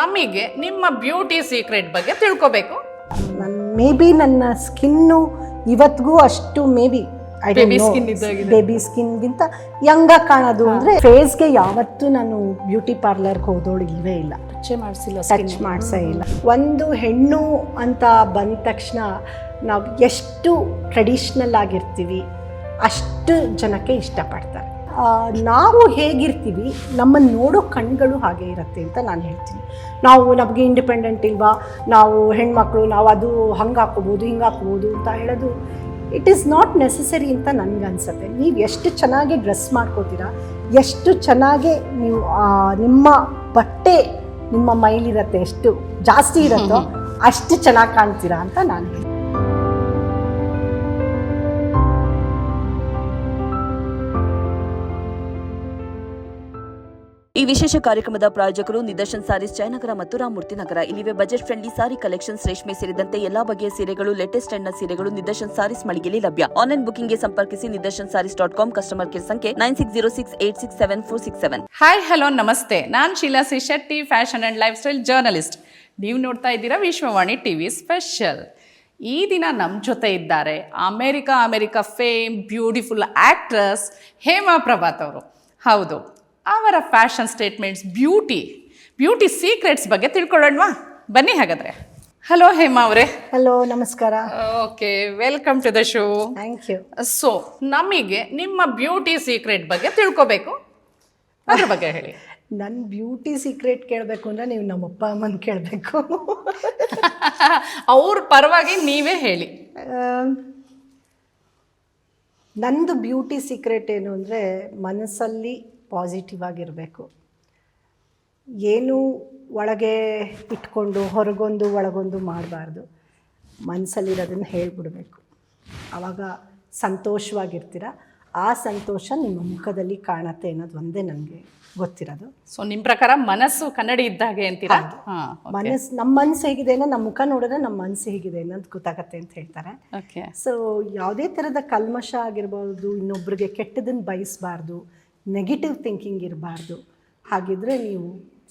ನಮಗೆ ನಿಮ್ಮ beauty secret ಬಗ್ಗೆ ತಿಳ್ಕೋಬೇಕು. ನನ್ನ ಮೇ ಬಿ ನನ್ನ ಸ್ಕಿನ್ನು ಇವತ್ತಿಗೂ ಅಷ್ಟು ಮೇ ಬಿ Baby skin ಇದ್ದಾಗಿದೆ. ಬೇಬಿ ಸ್ಕಿನ್ಗಿಂತ ಯಂಗಾಗಿ ಕಾಣೋದು ಅಂದ್ರೆ ಫೇಸ್ಗೆ ಯಾವತ್ತೂ ನಾನು ಬ್ಯೂಟಿ ಪಾರ್ಲರ್ಗೆ ಹೋದೋಳು ಇಲ್ವೇ ಇಲ್ಲ. ಟಚ್ ಮಾಡಿಸಿಲ್ಲ ಟಚ್ ಮಾಡಿಸೇ ಇಲ್ಲ. ಒಂದು ಹೆಣ್ಣು ಅಂತ ಬಂದ ತಕ್ಷಣ ನಾವು ಎಷ್ಟು ಟ್ರೆಡಿಷ್ನಲ್ ಆಗಿರ್ತೀವಿ ಅಷ್ಟು ಜನಕ್ಕೆ ಇಷ್ಟಪಡ್ತಾರೆ. ನಾವು ಹೇಗಿರ್ತೀವಿ ನಮ್ಮನ್ನು ನೋಡೋ ಕಣ್ಗಳು ಹಾಗೆ ಇರುತ್ತೆ ಅಂತ ನಾನು ಹೇಳ್ತೀನಿ. ನಾವು ನಮಗೆ ಇಂಡಿಪೆಂಡೆಂಟ್ ಇಲ್ವಾ ನಾವು ಹೆಣ್ಮಕ್ಳು ನಾವು ಅದು ಹಂಗೆ ಹಾಕ್ಕೋಬೋದು ಹಿಂಗೆ ಹಾಕ್ಬೋದು ಅಂತ ಹೇಳೋದು ಇಟ್ ಈಸ್ ನಾಟ್ ನೆಸಸರಿ ಅಂತ ನನಗನ್ಸುತ್ತೆ ನೀವು ಎಷ್ಟು ಚೆನ್ನಾಗಿ ಡ್ರೆಸ್ ಮಾಡ್ಕೋತೀರ ಎಷ್ಟು ಚೆನ್ನಾಗಿ ನೀವು ನಿಮ್ಮ ಬಟ್ಟೆ ನಿಮ್ಮ ಮೈಲಿರತ್ತೆ ಎಷ್ಟು ಜಾಸ್ತಿ ಇರುತ್ತೋ ಅಷ್ಟು ಚೆನ್ನಾಗಿ ಕಾಣ್ತೀರಾ ಅಂತ ನಾನು ಈ ವಿಶೇಷ ಕಾರ್ಯಕ್ರಮದ ಪ್ರಾಯೋಜಕರು ನಿದರ್ಶನ್ ಸಾರೀಸ್ ಜಯನಗರ ಮತ್ತು ರಾಮೂರ್ತಿ ನಗರ. ಇಲ್ಲಿವೆ ಬಜೆಟ್ ಫ್ರೆಂಡ್ಲಿ ಸಾರಿ ಕಲೆಕ್ಷನ್ಸ್ ರೇಷ್ಮೆ ಸೇರಿದಂತೆ ಎಲ್ಲಾ ಬಗೆಯ ಸೀರೆಗಳು ಲೇಟೆಸ್ಟ್ ಅಂಡ್ ಸೀರೆಗಳು ನಿದರ್ಶನ್ ಸಾರೀಸ್ ಮಳಿಗೆಯಲ್ಲಿ ಲಭ್ಯ. ಆನ್ಲೈನ್ ಬುಕಿಂಗ್ಗೆ ಸಂಪರ್ಕಿಸಿ Nidarshan sarees dot com customer care ಸಂಖ್ಯೆ nine six zero six eight six seven four six seven. Hi hello ನಮಸ್ತೆ. ನಾನು Sheela C Shetty fashion and lifestyle journalist ನೀವು ನೋಡ್ತಾ ಇದ್ದೀರಾ ವಿಶ್ವವಾಣಿ ಟಿ ವಿ ಸ್ಪೆಷಲ್ ಈ ದಿನ ನಮ್ಮ ಜೊತೆ ಇದ್ದಾರೆ America America fame beautiful actress Hema Prabhat ಅವರು. ಹೌದು ಅವರ fashion statements beauty beauty secrets ಬಗ್ಗೆ ತಿಳ್ಕೊಳ್ಳೋಣವಾ? ಬನ್ನಿ ಹಾಗಾದ್ರೆ. ಹಲೋ ಹೇಮಾ ಅವರೇ. ಹಲೋ ನಮಸ್ಕಾರ. Okay welcome to the show thank you so ನಮಗೆ ನಿಮ್ಮ ಬ್ಯೂಟಿ ಸೀಕ್ರೆಟ್ ಬಗ್ಗೆ ತಿಳ್ಕೊಬೇಕು. ಅದ್ರ ಬಗ್ಗೆ ಹೇಳಿ. ನನ್ನ ಬ್ಯೂಟಿ ಸೀಕ್ರೆಟ್ ಕೇಳಬೇಕು ಅಂದರೆ ನೀವು ನಮ್ಮ ಅಪ್ಪ ಅಮ್ಮನ ಕೇಳಬೇಕು. ಅವ್ರ ಪರವಾಗಿ ನೀವೇ ಹೇಳಿ. ನಂದು ಬ್ಯೂಟಿ ಸೀಕ್ರೆಟ್ ಏನು ಅಂದರೆ ಮನಸ್ಸಲ್ಲಿ ಪಾಸಿಟಿವ್ ಆಗಿರಬೇಕು. ಏನು ಒಳಗೆ ಇಟ್ಕೊಂಡು ಹೊರಗೊಂದು ಒಳಗೊಂದು ಮಾಡಬಾರ್ದು. ಮನಸ್ಸಲ್ಲಿರೋದನ್ನು ಹೇಳಿಬಿಡಬೇಕು. ಆವಾಗ ಸಂತೋಷವಾಗಿರ್ತೀರ. ಆ ಸಂತೋಷ ನಿಮ್ಮ ಮುಖದಲ್ಲಿ ಕಾಣತ್ತೆ ಅನ್ನೋದು ಒಂದೇ ನನಗೆ ಗೊತ್ತಿರೋದು. ಸೊ ನಿಮ್ಮ ಪ್ರಕಾರ ಮನಸ್ಸು ಕನ್ನಡಿ ಇದ್ದಾಗೆ ಅಂತೀರಾ? ಮನಸ್ಸು ನಮ್ಮ ಮನಸ್ಸು ಹೇಗಿದೆ ಅನ್ನೋ ನಮ್ಮ ಮುಖ ನೋಡಿದ್ರೆ ನಮ್ಮ ಮನಸ್ಸು ಹೇಗಿದೆ ಅನ್ನೋದು ಗೊತ್ತಾಗತ್ತೆ ಅಂತ ಹೇಳ್ತಾರೆ. ಓಕೆ ಸೊ ಯಾವುದೇ ಥರದ ಕಲ್ಮಶ ಆಗಿರ್ಬೋದು ಇನ್ನೊಬ್ರಿಗೆ ಕೆಟ್ಟದನ್ನು ಬಯಸಬಾರ್ದು ನೆಗೆಟಿವ್ ಥಿಂಕಿಂಗ್ ಇರಬಾರ್ದು. ಹಾಗಿದ್ರೆ ನೀವು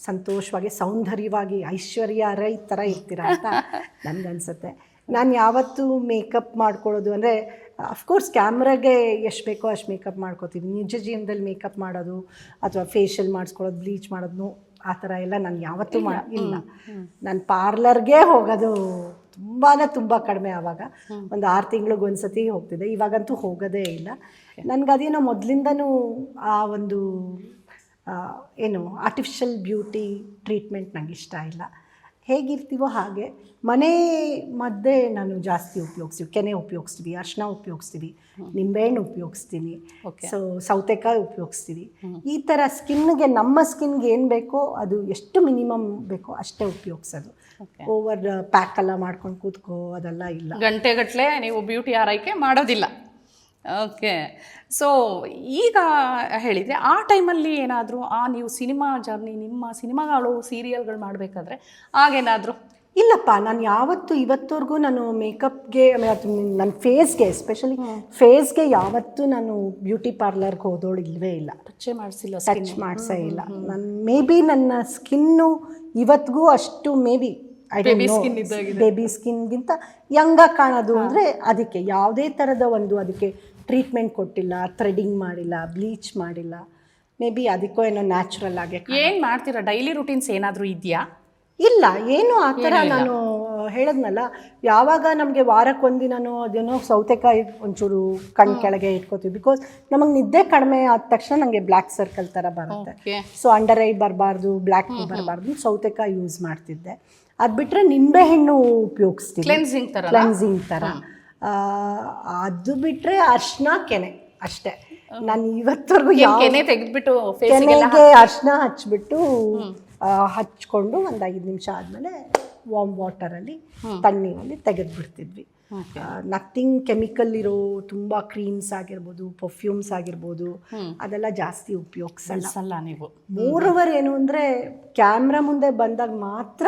ಸಂತೋಷವಾಗಿ ಸೌಂದರ್ಯವಾಗಿ ಐಶ್ವರ್ಯ ರೈ ಥರ ಇರ್ತೀರ ಅಂತ ನನಗನ್ಸುತ್ತೆ ನಾನು ಯಾವತ್ತೂ ಮೇಕಪ್ ಮಾಡ್ಕೊಳ್ಳೋದು ಅಂದರೆ ಅಫ್ಕೋರ್ಸ್ ಕ್ಯಾಮ್ರಾಗೆ ಎಷ್ಟು ಬೇಕೋ ಅಷ್ಟು ಮೇಕಪ್ ಮಾಡ್ಕೋತೀವಿ. ನಿಜ ಜೀವನದಲ್ಲಿ ಮೇಕಪ್ ಮಾಡೋದು ಅಥವಾ ಫೇಶಿಯಲ್ ಮಾಡಿಸ್ಕೊಳ್ಳೋದು ಬ್ಲೀಚ್ ಮಾಡೋದು ಆ ಥರ ಎಲ್ಲ ನಾನು ಯಾವತ್ತೂ ಮಾ ಇಲ್ಲ. ನಾನು ಪಾರ್ಲರ್ಗೆ ಹೋಗೋದು ತುಂಬಾ ತುಂಬ ಕಡಿಮೆ ಆವಾಗ. ಒಂದು ಆರು ತಿಂಗಳಿಗೆ ಒಂದ್ಸತಿ ಹೋಗ್ತಿದ್ದೆ ಇವಾಗಂತೂ ಹೋಗೋದೇ ಇಲ್ಲ. ನನಗದೇನೋ ಮೊದಲಿಂದನೂ ಆ ಒಂದು ಏನು ಆರ್ಟಿಫಿಷಿಯಲ್ ಬ್ಯೂಟಿ ಟ್ರೀಟ್ಮೆಂಟ್ ನಂಗೆ ಇಷ್ಟ ಇಲ್ಲ. ಹೇಗಿರ್ತೀವೋ ಹಾಗೆ ಮನೆ ಮದ್ದೇ ನಾನು ಜಾಸ್ತಿ ಉಪಯೋಗಿಸ್ತೀವಿ ಕೆನೆ ಉಪಯೋಗಿಸ್ತೀವಿ ಅರ್ಶಿನ ಉಪಯೋಗಿಸ್ತೀವಿ ನಿಂಬೆಹಣ್ಣು ಉಪಯೋಗಿಸ್ತೀನಿ. ಸೊ ಸೌತೆಕಾಯಿ ಉಪಯೋಗಿಸ್ತೀವಿ. ಈ ಥರ ಸ್ಕಿನ್ಗೆ ನಮ್ಮ ಸ್ಕಿನ್ಗೆ ಏನು ಬೇಕೋ ಅದು ಎಷ್ಟು ಮಿನಿಮಮ್ ಬೇಕೋ ಅಷ್ಟೇ ಉಪಯೋಗಿಸೋದು. ಓವರ್ ಪ್ಯಾಕ್ ಎಲ್ಲ ಮಾಡ್ಕೊಂಡು ಕೂತ್ಕೋ ಅದೆಲ್ಲ ಇಲ್ಲ. ಗಂಟೆಗಟ್ಟಲೆ ನೀವು ಬ್ಯೂಟಿ ಆರೈಕೆ ಮಾಡೋದಿಲ್ಲ. ಓಕೆ ಸೊ ಈಗ ಹೇಳಿದರೆ ಆ ಟೈಮಲ್ಲಿ ಏನಾದರೂ ಆ ನೀವು ಸಿನಿಮಾ ಜರ್ನಿ ನಿಮ್ಮ ಸಿನಿಮಾಗಳು ಸೀರಿಯಲ್ಗಳು ಮಾಡಬೇಕಾದ್ರೆ ಆಗೇನಾದರೂ? ಇಲ್ಲಪ್ಪ ನಾನು ಯಾವತ್ತು ಇವತ್ತವರೆಗೂ ನಾನು ಮೇಕಪ್ಗೆ ನನ್ನ ಫೇಸ್ಗೆ ಎಸ್ಪೆಷಲಿ ಫೇಸ್ಗೆ ಯಾವತ್ತೂ ನಾನು ಬ್ಯೂಟಿ ಪಾರ್ಲರ್ಗೆ ಹೋದೋಳು ಇಲ್ವೇ ಇಲ್ಲ. ಟಚ್ ಮಾಡಿಸಿಲ್ಲ ಟಚ್ ಮಾಡಿಸೇ ಇಲ್ಲ. ನನ್ನ ಮೇ ಬಿ ನನ್ನ ಸ್ಕಿನ್ನು ಇವತ್ತಿಗೂ ಅಷ್ಟು maybe I skin. Baby ಸ್ಕಿನ್ಗಿಂತ ಯಂಗಾಗಿ ಕಾಣೋದು ಅಂದರೆ ಅದಕ್ಕೆ ಯಾವುದೇ ಥರದ ಒಂದು ಅದಕ್ಕೆ ಟ್ರೀಟ್ಮೆಂಟ್ ಕೊಟ್ಟಿಲ್ಲ ಥ್ರೆಡಿಂಗ್ ಮಾಡಿಲ್ಲ ಬ್ಲೀಚ್ ಮಾಡಿಲ್ಲ. ಮೇ ಬಿ ಅದಕ್ಕೋ ಏನೋ ನ್ಯಾಚುರಲ್ ಆಗಿ ಏನು ಮಾಡ್ತೀರಾ? ಡೈಲಿ ರುಟೀನ್ಸ್ ಏನಾದರೂ ಇದೆಯಾ? ಇಲ್ಲ ಏನು ಆ ಥರ ನಾನು ಹೇಳದ್ನಲ್ಲ. ಯಾವಾಗ ನಮಗೆ ವಾರಕ್ಕೆ ಒಂದಿನೂ ಅದೇನೋ ಸೌತೆಕಾಯಿ ಒಂಚೂರು ಕಣ್ ಕೆಳಗೆ ಇಟ್ಕೋತೀವಿ. ಬಿಕಾಸ್ ನಮಗೆ ನಿದ್ದೆ ಕಡಿಮೆ ಆದ ತಕ್ಷಣ ನನಗೆ ಬ್ಲ್ಯಾಕ್ ಸರ್ಕಲ್ ಥರ ಬರುತ್ತೆ. ಸೊ ಅಂಡರ್ ಐ ಬರಬಾರ್ದು ಬ್ಲ್ಯಾಕ್ ಬರಬಾರ್ದು ಸೌತೆಕಾಯಿ ಯೂಸ್ ಮಾಡ್ತಿದ್ದೆ. ಅದು ಬಿಟ್ಟರೆ ನಿಂಬೆಹಣ್ಣು ಉಪಯೋಗಿಸ್ತೀನಿ ಕ್ಲೆನ್ಸಿಂಗ್ ಥರ ಕ್ಲೆನ್ಸಿಂಗ್ ಥರ ಆ, ಅದು ಬಿಟ್ಟರೆ ಅರ್ಶಿನ ಕೆನೆ ಅಷ್ಟೇ. ನಾನು ಇವತ್ತವರೆಗೂ ಕೆನೆ ತೆಗೆದ್ಬಿಟ್ಟು ಕೆನೆಗೆ ಅರ್ಶಿನ ಹಚ್ಬಿಟ್ಟು ಹಚ್ಕೊಂಡು ಒಂದು ಐದು ನಿಮಿಷ ಆದಮೇಲೆ ವಾಮ್ ವಾಟರಲ್ಲಿ ತಣ್ಣೀರಲ್ಲಿ ತೆಗೆದು ಬಿಡ್ತಿದ್ವಿ ನಥಿಂಗ್ ಕೆಮಿಕಲ್ ಇರೋ ತುಂಬ ಕ್ರೀಮ್ಸ್ ಆಗಿರ್ಬೋದು ಪರ್ಫ್ಯೂಮ್ಸ್ ಆಗಿರ್ಬೋದು ಅದೆಲ್ಲ ಜಾಸ್ತಿ ಉಪಯೋಗಿಸಲ್ಲ. ನೀವು. ಮೂರವರ್ ಏನು ಅಂದರೆ ಕ್ಯಾಮ್ರಾ ಮುಂದೆ ಬಂದಾಗ ಮಾತ್ರ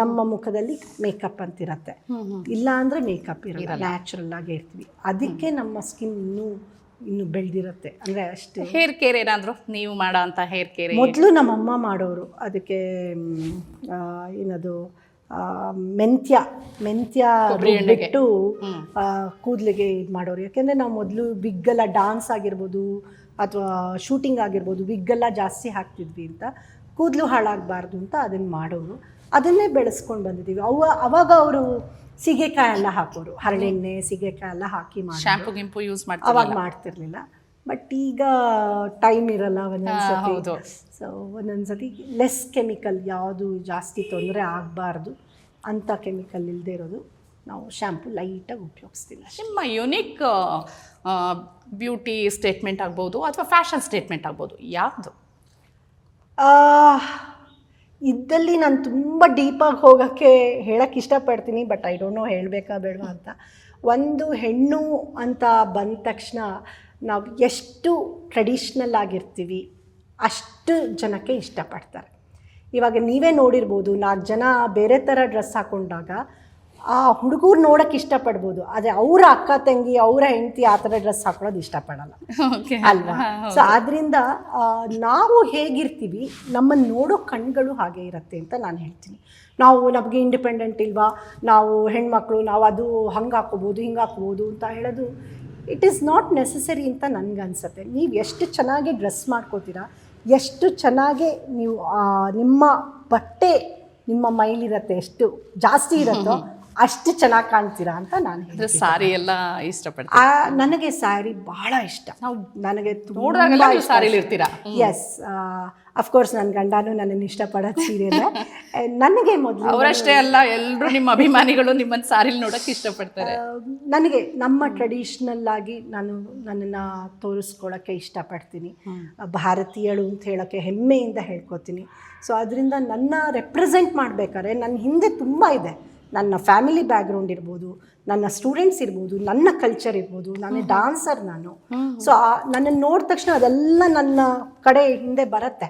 ನಮ್ಮ ಮುಖದಲ್ಲಿ ಮೇಕಪ್ ಅಂತಿರತ್ತೆ ಇಲ್ಲ ಅಂದರೆ ಮೇಕಪ್ ಇರಲ್ಲ. ನ್ಯಾಚುರಲ್ ಆಗಿ ಇರ್ತೀವಿ. ಅದಕ್ಕೆ ನಮ್ಮ ಸ್ಕಿನ್ ಇನ್ನೂ ಇನ್ನು ಬೆಳೆದಿರುತ್ತೆ. ಅಂದರೆ ಅಷ್ಟೇ. ಹೇರ್ ಕೇರ್ ಏನಾದ್ರು ನೀವು ಮಾಡೋ ಅಂತ ಹೇರ್ ಕೇರ್ ಮೊದಲು ನಮ್ಮಮ್ಮ ಮಾಡೋರು. ಅದಕ್ಕೆ ಏನದು ಮೆಂತ್ಯ ಮೆಂತ್ಯ ಬಿಟ್ಟು ಕೂದಲಿಗೆ ಇದು ಮಾಡೋರು. ಯಾಕೆಂದರೆ ನಾವು ಮೊದಲು ಬಿಗ್ಗೆಲ್ಲ ಡಾನ್ಸ್ ಆಗಿರ್ಬೋದು ಅಥವಾ ಶೂಟಿಂಗ್ ಆಗಿರ್ಬೋದು ವಿಗ್ಗೆಲ್ಲ ಜಾಸ್ತಿ ಹಾಕ್ತಿದ್ವಿ ಅಂತ. ಕೂದಲು ಹಾಳಾಗಬಾರ್ದು ಅಂತ ಅದನ್ನು ಮಾಡೋರು. ಅದನ್ನೇ ಬೆಳೆಸ್ಕೊಂಡು ಬಂದಿದ್ದೀವಿ. ಅವ ಅವಾಗ ಅವರು ಸೀಗೆಕಾಯಿ ಎಲ್ಲ ಹಾಕೋರು ಹರಳೆಣ್ಣೆ ಸೀಗೆಕಾಯಿ ಎಲ್ಲ ಹಾಕಿ ಮಾಡಿ ಗಿಂಪು ಯೂಸ್ ಮಾಡ್ತೀವಿ ಅವಾಗ ಮಾಡ್ತಿರ್ಲಿಲ್ಲ. ಬಟ್ ಈಗ ಟೈಮ್ ಇರಲ್ಲ ಒಂದೊಂದ್ಸತಿ. ಸೊ ಒಂದೊಂದ್ಸತಿ ಲೆಸ್ ಕೆಮಿಕಲ್ ಯಾವುದು ಜಾಸ್ತಿ ತೊಂದರೆ ಆಗಬಾರ್ದು. ಅಂಥ ಕೆಮಿಕಲ್ ಇಲ್ಲದೆ ಇರೋದು. ನಾವು ಶ್ಯಾಂಪು ಲೈಟಾಗಿ ಉಪಯೋಗಿಸ್ತಿಲ್ಲ ನಿಮ್ಮ ಯುನಿಕ್ ಬ್ಯೂಟಿ ಸ್ಟೇಟ್ಮೆಂಟ್ ಆಗ್ಬೋದು ಅಥವಾ ಫ್ಯಾಷನ್ ಸ್ಟೇಟ್ಮೆಂಟ್ ಆಗ್ಬೋದು ಯಾವುದು? ಇದ್ದಲ್ಲಿ ನಾನು ತುಂಬ ಡೀಪಾಗಿ ಹೋಗೋಕ್ಕೆ ಹೇಳಕ್ಕೆ ಇಷ್ಟಪಡ್ತೀನಿ ಬಟ್ ಐ ಡೋಂಟ್ ನೋ ಹೇಳಬೇಕಾ ಬೇಡವಾ ಅಂತ. ಒಂದು ಹೆಣ್ಣು ಅಂತ ಬಂದ ತಕ್ಷಣ ನಾವು ಎಷ್ಟು ಟ್ರೆಡಿಷ್ನಲ್ ಆಗಿರ್ತೀವಿ ಅಷ್ಟು ಜನಕ್ಕೆ ಇಷ್ಟಪಡ್ತಾರೆ. ಇವಾಗ ನೀವೇ ನೋಡಿರ್ಬೋದು ನಾಲ್ಕು ಜನ ಬೇರೆ ಥರ ಡ್ರೆಸ್ ಹಾಕೊಂಡಾಗ ಆ ಹುಡುಗರು ನೋಡಕ್ಕೆ ಇಷ್ಟಪಡ್ಬೋದು ಆದರೆ ಅವರ ಅಕ್ಕ ತಂಗಿ ಅವರ ಹೆಂಡತಿ ಆ ಥರ ಡ್ರೆಸ್ ಹಾಕೊಳ್ಳೋದು ಇಷ್ಟಪಡಲ್ಲ. ಅಲ್ವಾ? ಸೊ ಆದ್ರಿಂದ ನಾವು ಹೇಗಿರ್ತೀವಿ ನಮ್ಮನ್ನು ನೋಡೋ ಕಣ್ಗಳು ಹಾಗೆ ಇರುತ್ತೆ ಅಂತ ನಾನು ಹೇಳ್ತೀನಿ. ನಾವು ನಮಗೆ ಇಂಡಿಪೆಂಡೆಂಟ್ ಇಲ್ವಾ? ನಾವು ಹೆಣ್ಮಕ್ಳು ನಾವು ಅದು ಹಂಗೆ ಹಾಕೋಬೋದು ಹಿಂಗೆ ಹಾಕ್ಬೋದು ಅಂತ ಹೇಳೋದು ಇಟ್ ಈಸ್ ನಾಟ್ ನೆಸಸರಿ ಅಂತ ನನಗನ್ಸುತ್ತೆ. ನೀವು ಎಷ್ಟು ಚೆನ್ನಾಗಿ ಡ್ರೆಸ್ ಮಾಡ್ಕೋತೀರಾ ಎಷ್ಟು ಚೆನ್ನಾಗಿ ನೀವು ನಿಮ್ಮ ಬಟ್ಟೆ ನಿಮ್ಮ ಮೈಲಿರತ್ತೆ ಎಷ್ಟು ಜಾಸ್ತಿ ಇರುತ್ತೋ ಅಷ್ಟು ಚೆನ್ನಾಗಿ ಕಾಣ್ತೀರಾ ಅಂತ ನಾನು ಸಾರಿ ಎಲ್ಲ ಇಷ್ಟಪಡ್ತೀನಿ ಆ, ನನಗೆ ಸ್ಯಾರಿ ಬಹಳ ಇಷ್ಟ. ನಾವು ನನಗೆ ನೋಡಿದಾಗ ಇರ್ತೀರಾ ಎಸ್ ಅಫ್ಕೋರ್ಸ್ ನನ್ನ ಗಂಡನೂ ನನ್ನನ್ನು ಇಷ್ಟಪಡೋದು ಸೀರಿಯಲ್. ನನಗೆ ಮೊದಲು ಅವರಷ್ಟೇ ಅಲ್ಲ ಎಲ್ಲರೂ ನಿಮ್ಮ ಅಭಿಮಾನಿಗಳು ನಿಮ್ಮನ್ನು ಸಾರಿಲಿ ನೋಡೋಕ್ಕೆ ಇಷ್ಟಪಡ್ತಾರೆ. ನನಗೆ ನಮ್ಮ ಟ್ರೆಡಿಷ್ನಲ್ ಆಗಿ ನಾನು ನನ್ನನ್ನು ತೋರಿಸ್ಕೊಳ್ಳೋಕ್ಕೆ ಇಷ್ಟಪಡ್ತೀನಿ. ಭಾರತೀಯಳು ಅಂತ ಹೇಳೋಕ್ಕೆ ಹೆಮ್ಮೆಯಿಂದ ಹೇಳ್ಕೊತೀನಿ. ಸೊ ಅದರಿಂದ ನನ್ನ ರೆಪ್ರೆಸೆಂಟ್ ಮಾಡಬೇಕಾದ್ರೆ ನನ್ನ ಹಿಂದೆ ತುಂಬ ಇದೆ. ನನ್ನ ಫ್ಯಾಮಿಲಿ ಬ್ಯಾಕ್ಗ್ರೌಂಡ್ ಇರ್ಬೋದು ನನ್ನ ಸ್ಟೂಡೆಂಟ್ಸ್ ಇರ್ಬೋದು ನನ್ನ ಕಲ್ಚರ್ ಇರ್ಬೋದು ನಾನು ಡಾನ್ಸರ್ ನಾನು. ಸೊ ನನ್ನನ್ನು ನೋಡಿದ ತಕ್ಷಣ ಅದೆಲ್ಲ ನನ್ನ ಕಡೆ ಹಿಂದೆ ಬರುತ್ತೆ.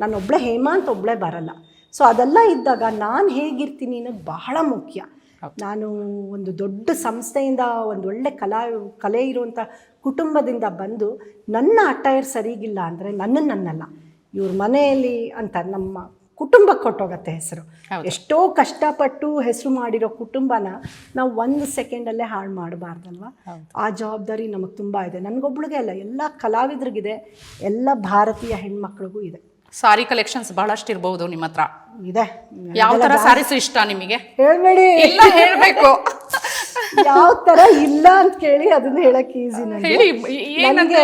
ನಾನು ಒಬ್ಬಳೇ ಹೇಮಾ ಅಂತ ಒಬ್ಬಳೇ ಬರಲ್ಲ. ಸೊ ಅದೆಲ್ಲ ಇದ್ದಾಗ ನಾನು ಹೇಗಿರ್ತೀನಿ ಅನ್ನೋದು ಬಹಳ ಮುಖ್ಯ. ನಾನು ಒಂದು ದೊಡ್ಡ ಸಂಸ್ಥೆಯಿಂದ ಒಂದು ಒಳ್ಳೆ ಕಲಾ ಕಲೆ ಇರುವಂಥ ಕುಟುಂಬದಿಂದ ಬಂದು ನನ್ನ ಅಟೈರ್ ಸರಿಗಿಲ್ಲ ಅಂದರೆ ನನ್ನ ನನ್ನಲ್ಲ. ಇವ್ರ ಮನೆಯಲ್ಲಿ ಅಂತ ನಮ್ಮ ಕುಟುಂಬಕ್ಕೆ ಕೊಟ್ಟೋಗತ್ತೆ ಹೆಸರು. ಎಷ್ಟೋ ಕಷ್ಟಪಟ್ಟು ಹೆಸರು ಮಾಡಿರೋ ಕುಟುಂಬನ ನಾವು ಒಂದು ಸೆಕೆಂಡಲ್ಲೇ ಹಾಳು ಮಾಡಬಾರ್ದಲ್ವ? ಆ ಜವಾಬ್ದಾರಿ ನಮಗೆ ತುಂಬ ಇದೆ. ನನಗೊಬ್ಳಿಗೆ ಅಲ್ಲ ಎಲ್ಲ ಕಲಾವಿದ್ರಿಗಿದೆ ಎಲ್ಲ ಭಾರತೀಯ ಹೆಣ್ಮಕ್ಳಿಗೂ ಇದೆ. ಸಾರಿ ಕಲೆಕ್ಷನ್ಸ್ ಬಹಳಷ್ಟು ಇರಬಹುದು ನಿಮ್ಮ ಹತ್ರ. ಇದೆ. ಯಾವ ತರ ಸಾರೀಸ್ ಇಷ್ಟ ನಿಮಗೆ? ಹೇಳ್ಬೇಡಿ. ಇಲ್ಲ ಹೇಳ್ಬೇಕು. ಯಾವ ತರ ಇಲ್ಲ ಅಂತ ಕೇಳಿ ಅದನ್ನ ಹೇಳಕ್ ಈಸಿ ನನಗೆ ಹೇಳಿ ಏನಂದ್ರೆ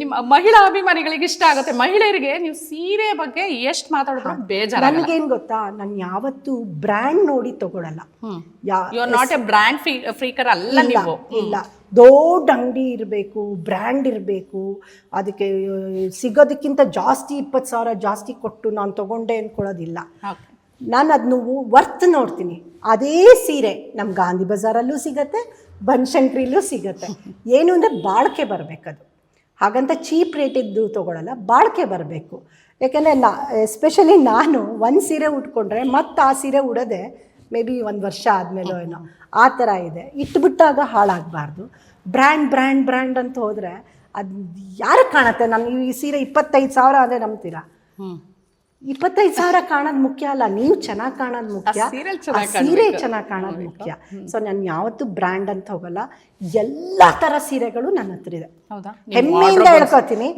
ನಿಮ್ಮ ಮಹಿಳಾ ಅಭಿಮಾನಿಗಳಿಗೆ ಇಷ್ಟ ಆಗುತ್ತೆ. ಮಹಿಳೆಯರಿಗೆ ನೀವು ಸೀರೆ ಬಗ್ಗೆ ಎಷ್ಟು ಮಾತಾಡಿದ್ರು ಬೇಜಾರ ನನಗೇನ್ ಗೊತ್ತಾ? ನಾನು ಯಾವತ್ತು ಬ್ರ್ಯಾಂಡ್ ನೋಡಿ ತಗೊಳಲ್ಲ. You are not a brand freaker ಅಲ್ಲ ನೀವು. ಇಲ್ಲ. ದೊಡ್ಡ ಅಂಗಡಿ ಇರಬೇಕು ಬ್ರ್ಯಾಂಡ್ ಇರಬೇಕು ಅದಕ್ಕೆ ಸಿಗೋದಕ್ಕಿಂತ ಜಾಸ್ತಿ ಇಪ್ಪತ್ತು ಸಾವಿರ ಜಾಸ್ತಿ ಕೊಟ್ಟು ನಾನು ತಗೊಂಡೆ ಅಂದ್ಕೊಳ್ಳೋದಿಲ್ಲ. ನಾನು ಅದನ್ನು ವರ್ತ್ ನೋಡ್ತೀನಿ. ಅದೇ ಸೀರೆ ನಮ್ಮ ಗಾಂಧಿ ಬಜಾರಲ್ಲೂ ಸಿಗತ್ತೆ ಬನಶಂಕರಿಲೂ ಸಿಗತ್ತೆ. ಏನು ಅಂದರೆ ಬಾಳಿಕೆ ಬರಬೇಕದು. ಹಾಗಂತ ಚೀಪ್ ರೇಟಿದ್ದು ತೊಗೊಳಲ್ಲ ಬಾಳಿಕೆ ಬರಬೇಕು. ಯಾಕೆಂದರೆ ನಾ ಎಸ್ಪೆಷಲಿ ನಾನು ಒಂದು ಸೀರೆ ಉಟ್ಕೊಂಡ್ರೆ ಮತ್ತೆ ಆ ಸೀರೆ ಉಡೋದೆ ಮೇ ಬಿ ಒಂದು ವರ್ಷ ಆದಮೇಲೋ ಏನೋ. ಆ ಥರ ಇದೆ. ಇಟ್ಬಿಟ್ಟಾಗ ಹಾಳಾಗಬಾರ್ದು. ಬ್ರ್ಯಾಂಡ್ ಬ್ರ್ಯಾಂಡ್ ಬ್ರ್ಯಾಂಡ್ ಅಂತ ಹೋದರೆ ಅದು ಯಾರಿಗೆ ಕಾಣುತ್ತೆ? ನಾನು ಈ ಸೀರೆ ಇಪ್ಪತ್ತೈದು ಸಾವಿರ ಅಂದರೆ ನಂಬ್ತೀರಾ? ಇಪ್ಪತ್ತೈದು ಸಾವಿರ ಕಾಣೋದು ಮುಖ್ಯ ಅಲ್ಲ ನೀವು ಚೆನ್ನಾಗಿ ಕಾಣೋದು ಮುಖ್ಯ. ಸೀರೆ ಚೆನ್ನಾಗ್ ಕಾಣೋದು ಮುಖ್ಯ. ಸೊ ನಾನು ಯಾವತ್ತು ಬ್ರ್ಯಾಂಡ್ ಅಂತ ಹೋಗಲ್ಲ. ಎಲ್ಲ ತರ ಸೀರೆಗಳು ನನ್ನ ಹತ್ರ ಇದೆ. ಹೆಮ್ಮೆಯಿಂದ ಹೇಳ್ಕೊತೀನಿ.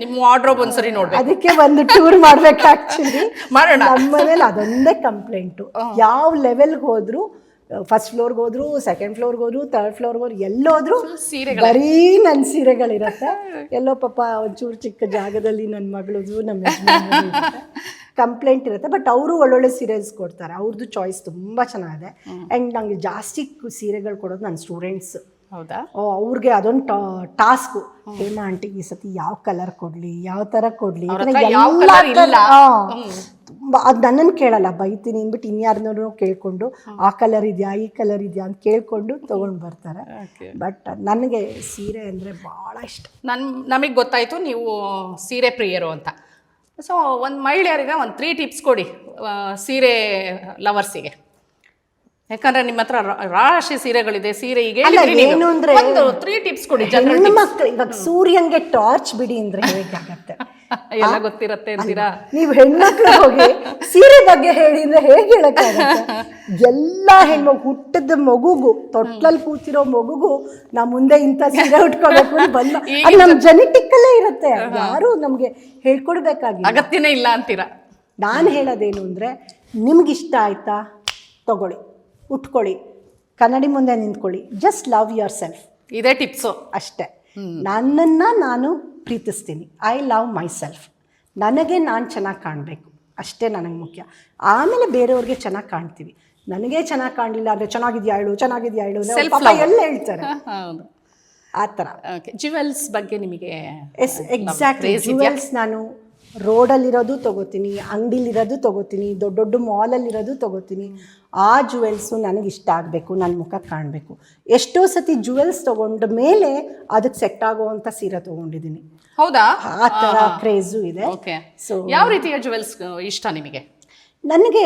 ಅದಕ್ಕೆ ಒಂದು ಟೂರ್ ಮಾಡ್ಬೇಕು ಆಕ್ಚುಲಿ ಮಾಡೋಣ. ನಮ್ಮ ಮನೇಲಿ ಅದೊಂದೇ ಕಂಪ್ಲೇಂಟು ಯಾವ ಲೆವೆಲ್ಗೆ ಹೋದ್ರು ಫಸ್ಟ್ ಫ್ಲೋರ್ಗೆ ಹೋದ್ರು ಸೆಕೆಂಡ್ ಫ್ಲೋರ್ಗೆ ಹೋದ್ರು ಥರ್ಡ್ ಫ್ಲೋರ್ಗೆ ಹೋದ್ರು ಎಲ್ಲೋದ್ರು ಬರೀ ನನ್ನ ಸೀರೆಗಳಿರತ್ತೆ. ಎಲ್ಲೋ ಪಾಪ ಒಂಚೂರು ಚಿಕ್ಕ ಜಾಗದಲ್ಲಿ ನನ್ನ ಮಗಳದು ನಮ್ಮ ಕಂಪ್ಲೇಂಟ್ ಇರುತ್ತೆ. ಬಟ್ ಅವರು ಒಳ್ಳೊಳ್ಳೆ ಸೀರಿಯಲ್ಸ್ ಕೊಡ್ತಾರೆ. ಅವ್ರದ್ದು ಚಾಯ್ಸ್ ತುಂಬ ಚೆನ್ನಾಗಿದೆ. ಆ್ಯಂಡ್ ನಂಗೆ ಜಾಸ್ತಿ ಸೀರೆಗಳು ಕೊಡೋದು ನನ್ನ ಸ್ಟೂಡೆಂಟ್ಸ್ ಹೌದಾ? ಅವ್ರಿಗೆ ಅದೊಂದು ಟಾಸ್ಕ್ ಹೇಮಾ. ಆಂಟಿ ಈ ಸತಿ ಯಾವ ಕಲರ್ ಕೊಡ್ಲಿ ಯಾವ ತರ ಕೊಡ್ಲಿ ತುಂಬಾ ಅದು ನನ್ನನ್ನು ಕೇಳಲ್ಲ ಬೈತೀನಿ ಅಂದ್ಬಿಟ್ಟು ಇನ್ಯಾರನ್ನೂ ಕೇಳ್ಕೊಂಡು ಆ ಕಲರ್ ಇದೆಯಾ ಈ ಕಲರ್ ಇದೆಯಾ ಅಂತ ಕೇಳ್ಕೊಂಡು ತಗೊಂಡು ಬರ್ತಾರೆ. ಬಟ್ ನನಗೆ ಸೀರೆ ಅಂದರೆ ಭಾಳ ಇಷ್ಟ. ನನ್ನ ನಮಗೆ ಗೊತ್ತಾಯ್ತು ನೀವು ಸೀರೆ ಪ್ರಿಯರು ಅಂತ. ಸೊ ಒಂದು ಮಹಿಳೆಯರಿಗೆ ಒಂದು ತ್ರೀ ಟಿಪ್ಸ್ ಕೊಡಿ ಸೀರೆ ಲವರ್ಸಿಗೆ. ಯಾಕಂದ್ರೆ ನಿಮ್ಮ ಹತ್ರ ರಾಶಿ ಸೀರೆಗಳಿದೆ ಸೀರೆ ಈಗ. ಏನು ಅಂದ್ರೆ ಒಂದು ತ್ರೀ ಟಿಪ್ಸ್ ಕೊಡಿ ಜನರಲ್ ಹೆಣ್ಣು ಇವಾಗ ಸೂರ್ಯನ್ಗೆ ಟಾರ್ಚ್ ಬಿಡಿ ಅಂದ್ರೆ ಹೇಗಾಗತ್ತೆ? ಎಲ್ಲ ಗೊತ್ತಿರತ್ತೆ ಅಂತೀರಾ? ನೀವು ಹೆಣ್ಮಕ್ಳು ಹೋಗಿ ಸೀರೆ ಬಗ್ಗೆ ಹೇಳಿ ಅಂದ್ರೆ ಹೇಗೆ ಹೇಳಕ್ಕಾಗತ್ತೆ? ಎಲ್ಲಾ ಹೆಣ್ಮಗು ಹುಟ್ಟದ ಮಗುಗು ತೊಟ್ಲಲ್ಲಿ ಕೂತಿರೋ ಮಗುಗು ನಾ ಮುಂದೆ ಇಂಥ ಸೀರೆ ಉಟ್ಕೋಬೇಕು ಅಂತ ಬಂದ ಜೆನೆಟಿಕ್ ಇರುತ್ತೆ ಯಾರು ನಮ್ಗೆ ಹೇಳ್ಕೊಡ್ಬೇಕಾಗಿ ಅಗತ್ಯನೇ ಇಲ್ಲ ಅಂತೀರಾ? ನಾನು ಹೇಳೋದೇನು ಅಂದರೆ ನಿಮ್ಗಿಷ್ಟ ಆಯ್ತಾ? ತಗೊಳ್ಳಿ. ಉಟ್ಕೊಳ್ಳಿ. ಕನ್ನಡಿ ಮುಂದೆ ನಿಂತ್ಕೊಳ್ಳಿ. ಜಸ್ಟ್ ಲವ್ ಯುವರ್ ಸೆಲ್ಫ್ ಇದೇ ಟಿಪ್ಸು. ಅಷ್ಟೇ. ನನ್ನನ್ನು ನಾನು ಪ್ರೀತಿಸ್ತೀನಿ. ಐ ಲವ್ ಮೈ ಸೆಲ್ಫ್ ನನಗೆ ನಾನು ಚೆನ್ನಾಗಿ ಕಾಣಬೇಕು. ಅಷ್ಟೇ ನನಗೆ ಮುಖ್ಯ. ಆಮೇಲೆ ಬೇರೆಯವ್ರಿಗೆ ಚೆನ್ನಾಗಿ ಕಾಣ್ತೀವಿ. ನನಗೆ ಚೆನ್ನಾಗಿ ಕಾಣಲಿಲ್ಲ ಅಂದರೆ ಚೆನ್ನಾಗಿದ್ಯಾ ಹೇಳು ಚೆನ್ನಾಗಿದ್ಯಾ ಹೇಳು ಎಲ್ಲ ಹೇಳ್ತಾರೆ. ಆ ಥರ ಓಕೆ ಜ್ಯುವೆಲ್ಸ್ ಬಗ್ಗೆ ನಿಮಗೆ ಎಸ್ ಎಕ್ಸಾಕ್ಟ್ಲಿ? ಜುವೆಲ್ಸ್ ನಾನು ರೋಡಲ್ಲಿರೋದು ತೊಗೋತೀನಿ ಅಂಗಡಿಲಿರೋದು ತಗೋತೀನಿ ದೊಡ್ಡ ದೊಡ್ಡ ಮಾಲಲ್ಲಿರೋದು ತಗೋತೀನಿ. ಆ ಜುವೆಲ್ಸು ನನಗೆ ಇಷ್ಟ ಆಗಬೇಕು ನನ್ನ ಮುಖ ಕಾಣಬೇಕು. ಎಷ್ಟೋ ಸತಿ ಜುವೆಲ್ಸ್ ತೊಗೊಂಡ ಮೇಲೆ ಅದಕ್ಕೆ ಸೆಟ್ ಆಗುವಂಥ ಸೀರೆ ತೊಗೊಂಡಿದ್ದೀನಿ. ಹೌದಾ? ಆ ಥರ ಕ್ರೇಜು ಇದೆ. ಯಾವ ರೀತಿಯ ಜ್ಯುವೆಲ್ಸ್ ಇಷ್ಟ ನಿಮಗೆ? ನನಗೆ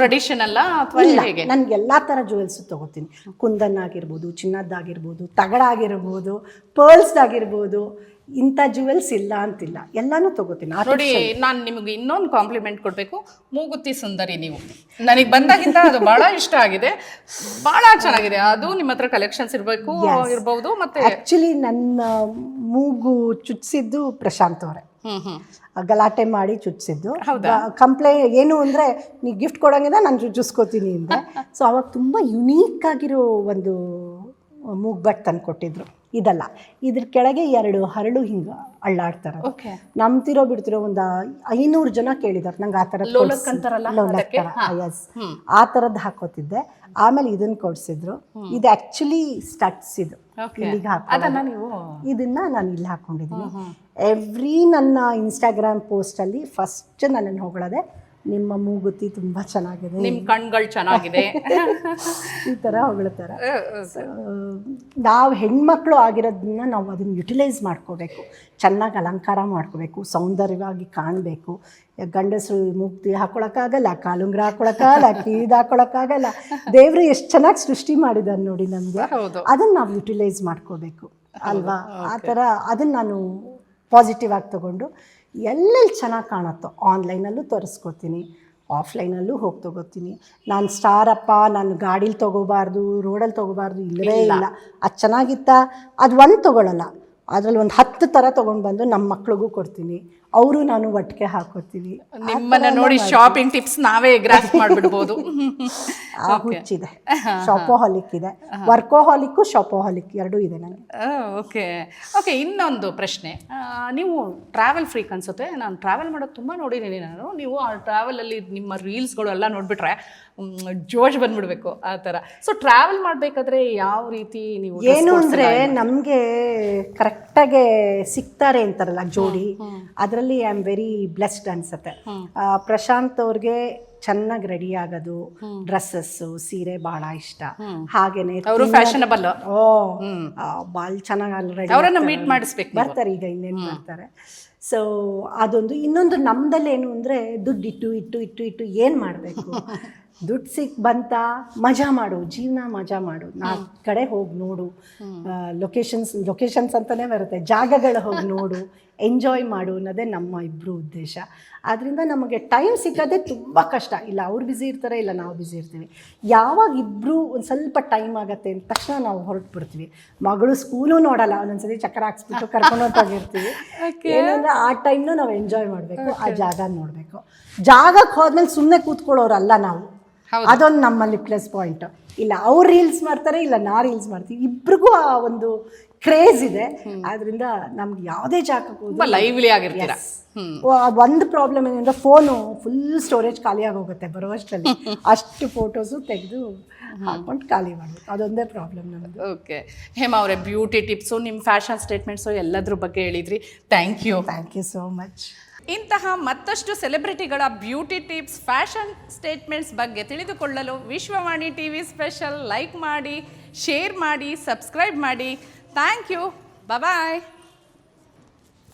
ಟ್ರೆಡಿಷನ್ ಅಲ್ಲ ಅಥವಾ ಇಲ್ಲ ನನಗೆ ಎಲ್ಲ ಥರ ಜುವೆಲ್ಸ್ ತೊಗೋತೀನಿ. ಕುಂದನ್ ಆಗಿರ್ಬೋದು ಚಿನ್ನದ್ದಾಗಿರ್ಬೋದು ತಗಡಾಗಿರ್ಬೋದು ಪರ್ಲ್ಸ್ದಾಗಿರ್ಬೋದು ಇಂಥ ಜುವೆಲ್ಸ್ ಇಲ್ಲ ಅಂತಿಲ್ಲ. ಎಲ್ಲಾನೂ ತಗೋತೀನಿ. ನೋಡಿ ನಾನು ನಿಮಗೆ ಇನ್ನೊಂದು ಕಾಂಪ್ಲಿಮೆಂಟ್ ಕೊಡಬೇಕು. ಮೂಗುತಿ ಸುಂದರಿ ನೀವು. ನನಗೆ ಬಂದಾಗಿಂದ ಅದು ಬಹಳ ಇಷ್ಟ ಆಗಿದೆ. ಬಹಳ ಚೆನ್ನಾಗಿದೆ. ಅದು ನಿಮ್ಮ ಹತ್ರ ಕಲೆಕ್ಷನ್ಸ್ ಇರಬೇಕು ಇರಬಹುದು ಮತ್ತೆ ಆಕ್ಚುಲಿ ನನ್ನ ಮೂಗು ಚುಚ್ಚಿದ್ದು ಪ್ರಶಾಂತ್ ಅವರೇ. ಗಲಾಟೆ ಮಾಡಿ ಚುಚ್ಚಿದ್ದು. ಹೌದಾ? ಕಂಪ್ಲೇ ಏನು ಅಂದರೆ ನೀ ಗಿಫ್ಟ್ ಕೊಡೋಂಗಿದೆ ನಾನು ಚುಚ್ಚಿಸ್ಕೋತೀನಿ ಅಂತ ಸೊ ಅವಾಗ ತುಂಬ ಯುನೀಕ್ ಆಗಿರೋ ಒಂದು ಮೂಗ್ಬಟ್ ತಂದು ಕೊಟ್ಟಿದ್ರು. ಇದಲ್ಲ. ಇದ್ರ ಕೆಳಗೆ ಎರಡು ಹರಳು ಹಿಂಗೆ ಅಳ್ಳಾಡ್ತಾರೆ. ನಂಬ್ತಿರೋ ಬಿಡ್ತಿರೋ ಒಂದು ಐನೂರು ಜನ ಕೇಳಿದಾರೆ. ನಂಗೆ ಆ ಥರ? ಎಸ್ ಆ ಥರದ್ದು ಹಾಕೋತಿದ್ದೆ. ಆಮೇಲೆ ಇದನ್ನ ಕೊಡ್ಸಿದ್ರು. ಇದು ಆ್ಯಕ್ಚುಲಿ ಸ್ಟಟ್ಸ್ ಇದು. ಇಲ್ಲಿಗೆ ಹಾಕೋ ನೀವು ಇದನ್ನ ನಾನು ಇಲ್ಲಿ ಹಾಕೊಂಡಿದ್ದೀನಿ. ಎವ್ರಿ ನನ್ನ ಇನ್ಸ್ಟಾಗ್ರಾಮ್ ಪೋಸ್ಟಲ್ಲಿ ಫಸ್ಟ್ ನನ್ನನ್ನು ಹೊಗಳದೆ. ನಿಮ್ಮ ಮೂಗುತಿ ತುಂಬ ಚೆನ್ನಾಗಿದೆ. ನಿಮ್ಮ ಕಣ್ಗಳು ಚೆನ್ನಾಗಿದೆ. ಈ ಥರ ಹೊಗಳ್ತಾರೆ. ನಾವು ಹೆಣ್ಮಕ್ಳು ಆಗಿರೋದನ್ನ ನಾವು ಅದನ್ನ ಯುಟಿಲೈಸ್ ಮಾಡ್ಕೋಬೇಕು. ಚೆನ್ನಾಗಿ ಅಲಂಕಾರ ಮಾಡ್ಕೋಬೇಕು ಸೌಂದರ್ಯವಾಗಿ ಕಾಣಬೇಕು. ಗಂಡಸರು ಮುಕ್ತಿ ಹಾಕೊಳಕ್ಕಾಗಲ್ಲ ಕಾಲುಂಗ್ರ ಹಾಕೊಳಕ್ಕಾಗಲ್ಲ ಕೀದ್ ಹಾಕೊಳಕ್ಕಾಗಲ್ಲ. ದೇವರು ಎಷ್ಟು ಚೆನ್ನಾಗಿ ಸೃಷ್ಟಿ ಮಾಡಿದಾರೆ ನೋಡಿ ನಮಗೆ. ಅದನ್ನ ನಾವು ಯುಟಿಲೈಸ್ ಮಾಡ್ಕೋಬೇಕು. ಅಲ್ವಾ? ಆ ಥರ ಅದನ್ನ ನಾನು ಪಾಸಿಟಿವ್ ಆಗಿ ತೊಗೊಂಡು ಎಲ್ಲೆಲ್ಲಿ ಚೆನ್ನಾಗಿ ಕಾಣುತ್ತೋ ಆನ್ಲೈನಲ್ಲೂ ತರಿಸ್ಕೊತೀನಿ ಆಫ್ಲೈನಲ್ಲೂ ಹೋಗಿ ತೊಗೋತೀನಿ. ನಾನು ಸ್ಟಾರಪ್ಪ ನಾನು ಗಾಡೀಲಿ ತೊಗೋಬಾರ್ದು ರೋಡಲ್ಲಿ ತೊಗೋಬಾರ್ದು ಇಲ್ಲವೇ ಇಲ್ಲ. ಅದು ಚೆನ್ನಾಗಿತ್ತಾ? ಅದು ಒಂದು ತೊಗೊಳಲ್ಲ. ಅದರಲ್ಲಿ ಒಂದು ಹತ್ತು ಥರ ತೊಗೊಂಡು ಬಂದು ನಮ್ಮ ಮಕ್ಳಿಗೂ ಕೊಡ್ತೀನಿ. ಅವರು ನಾನು ಒಟ್ಟಿಗೆ ಹಾಕೋತೀವಿ ನಿಮ್ಮನ್ನ ನೋಡಿ ಶಾಪಿಂಗ್ ಟಿಪ್ಸ್ ನಾವೇ ಗ್ರಾಸ್ ಮಾಡ್ಬಿಡ್ಬೋದು. ಆ ಹುಚ್ಚಿದೆ. ಶಾಪೋಹಾಲಿಕ್ ಇದೆ. ವರ್ಕೋಹಾಲಿಕ್ಕು ಶಾಪೋಹಾಲಿಕ್ ಎರಡೂ ಇದೆ ನನಗೆ. ಓಕೆ. ಓಕೆ ಇನ್ನೊಂದು ಪ್ರಶ್ನೆ. ನೀವು ಟ್ರಾವೆಲ್ ಫ್ರೀಕ್ ಅನ್ಸುತ್ತೆ ನಾನು ಟ್ರಾವೆಲ್ ಮಾಡೋದು ತುಂಬ ನೋಡಿದ್ದೀನಿ ನಾನು. ನೀವು ಆ ಟ್ರಾವೆಲಲ್ಲಿ ನಿಮ್ಮ ರೀಲ್ಸ್ಗಳು ಎಲ್ಲ ನೋಡಿಬಿಟ್ರೆ ಜೋಶ್ ಬಂದ್ಬಿಡ್ಬೇಕು ಆ ಥರ ಸೊ ಟ್ರಾವೆಲ್ ಮಾಡಬೇಕಾದ್ರೆ ಯಾವ ರೀತಿ ನೀವು ಏನು ಅಂದರೆ ನಮ್ಗೆ ಕರೆಕ್ಟಾಗೆ ಸಿಗ್ತಾರೆ ಅಂತಾರಲ್ಲ ಜೋಡಿ. ಅದರಲ್ಲಿ ಐ ಆಮ್ ವೆರಿ ಬ್ಲೆಸ್ಡ್ ಅನ್ಸುತ್ತೆ ಪ್ರಶಾಂತ್ ಅವ್ರಿಗೆ ಚೆನ್ನಾಗಿ ರೆಡಿ ಆಗೋದು ಡ್ರೆಸ್ಸಸ್ಸು ಸೀರೆ ಬಹಳ ಇಷ್ಟ. ಹಾಗೇನೆ ಅವರು ಫ್ಯಾಷನಬಲ್ ಓ ಭಾಳ ಚೆನ್ನಾಗಿ ಅವರನ್ನ ಮೀಟ್ ಮಾಡಿಸ್ಬೇಕು ಬರ್ತಾರೆ ಈಗ ಇನ್ನೇನು ಬರ್ತಾರೆ ಸೊ ಅದೊಂದು ಇನ್ನೊಂದು ನಮ್ದಲ್ಲಿ ಏನು ಅಂದರೆ ದುಡ್ಡು ಇಟ್ಟು ಇಟ್ಟು ಇಟ್ಟು ಇಟ್ಟು ಏನು ಮಾಡಬೇಕು? ದುಡ್ಡು ಸಿಕ್ ಬಂತ ಮಜಾ ಮಾಡು ಜೀವನ ಮಜಾ ಮಾಡು. ನಾಲ್ಕು ಕಡೆ ಹೋಗಿ ನೋಡು. ಲೊಕೇಶನ್ಸ್ ಲೊಕೇಶನ್ಸ್ ಅಂತಲೇ ಬರುತ್ತೆ. ಜಾಗಗಳು ಹೋಗಿ ನೋಡು. ಎಂಜಾಯ್ ಮಾಡು ಅನ್ನೋದೇ ನಮ್ಮ ಇಬ್ಬರು ಉದ್ದೇಶ. ಆದ್ದರಿಂದ ನಮಗೆ ಟೈಮ್ ಸಿಗೋದೇ ತುಂಬ ಕಷ್ಟ. ಇಲ್ಲ ಅವ್ರು ಬ್ಯುಸಿ ಇರ್ತಾರೆ ಇಲ್ಲ ನಾವು ಬ್ಯುಸಿ ಇರ್ತೀವಿ. ಯಾವಾಗ ಇಬ್ಬರು ಒಂದು ಸ್ವಲ್ಪ ಟೈಮ್ ಆಗುತ್ತೆ ಅಂದ ತಕ್ಷಣ ನಾವು ಹೊರಟು ಬಿಡ್ತೀವಿ. ಮಗಳು ಸ್ಕೂಲು ನೋಡಲ್ಲ. ಒಂದೊಂದ್ಸತಿ ಚಕ್ರ ಹಾಕ್ಸ್ಬಿಟ್ಟು ಕರ್ಕೊಂಡು ಹೋಗ್ತಾಗಿರ್ತೀವಿ ಏನಂದ್ರೆ ಆ ಟೈಮ್ನ ನಾವು ಎಂಜಾಯ್ ಮಾಡಬೇಕು ಆ ಜಾಗ ನೋಡಬೇಕು. ಜಾಗಕ್ಕೆ ಹೋದ್ಮೇಲೆ ಸುಮ್ಮನೆ ಕೂತ್ಕೊಳ್ಳೋರಲ್ಲ ನಾವು. ಅದೊಂದು ನಮ್ಮಲ್ಲಿ ಪ್ಲಸ್ ಪಾಯಿಂಟ್ ಇಲ್ಲ ಅವ್ರು ರೀಲ್ಸ್ ಮಾಡ್ತಾರೆ ಇಲ್ಲ ನಾ ರೀಲ್ಸ್ ಮಾಡ್ತೀವಿ ಇಬ್ರಿಗೂ ಆ ಒಂದು ಕ್ರೇಜ್ ಇದೆ. ಆದ್ರಿಂದ ನಮ್ಗೆ ಯಾವುದೇ ಜಾಗಕ್ಕೆ ಲೈವ್ಲಿ ಆಗಿರ್ತೀರಾ. ಒಂದು ಪ್ರಾಬ್ಲಮ್ ಏನಂದ್ರೆ ಫೋನು ಫುಲ್ ಸ್ಟೋರೇಜ್ ಖಾಲಿ ಆಗೋಗುತ್ತೆ ಬರುವಷ್ಟರಲ್ಲಿ. ಅಷ್ಟು ಫೋಟೋಸು ತೆಗೆದು ಹಾಕೊಂಡು ಖಾಲಿ ಮಾಡಬೇಕು ಅದೊಂದೇ ಪ್ರಾಬ್ಲಮ್ ನಮ್ಮದು ಓಕೆ ಹೇಮಾ ಅವರೇ ಬ್ಯೂಟಿ ಟಿಪ್ಸು ನಿಮ್ಮ ಫ್ಯಾಷನ್ ಸ್ಟೇಟ್ಮೆಂಟ್ಸು ಎಲ್ಲದ್ರ ಬಗ್ಗೆ ಹೇಳಿದ್ರಿ. Thank you thank you so much ಇಂತಹ ಮತ್ತಷ್ಟು ಸೆಲೆಬ್ರಿಟಿಗಳ ಬ್ಯೂಟಿ ಟಿಪ್ಸ್, ಫ್ಯಾಷನ್ ಸ್ಟೇಟ್ಮೆಂಟ್ಸ್ ಬಗ್ಗೆ ತಿಳಿದುಕೊಳ್ಳಲು Vishwavani T V special like ಮಾಡಿ, ಶೇರ್ ಮಾಡಿ, ಸಬ್ಸ್ಕ್ರೈಬ್ ಮಾಡಿ. Thank you. ಬಾಯ್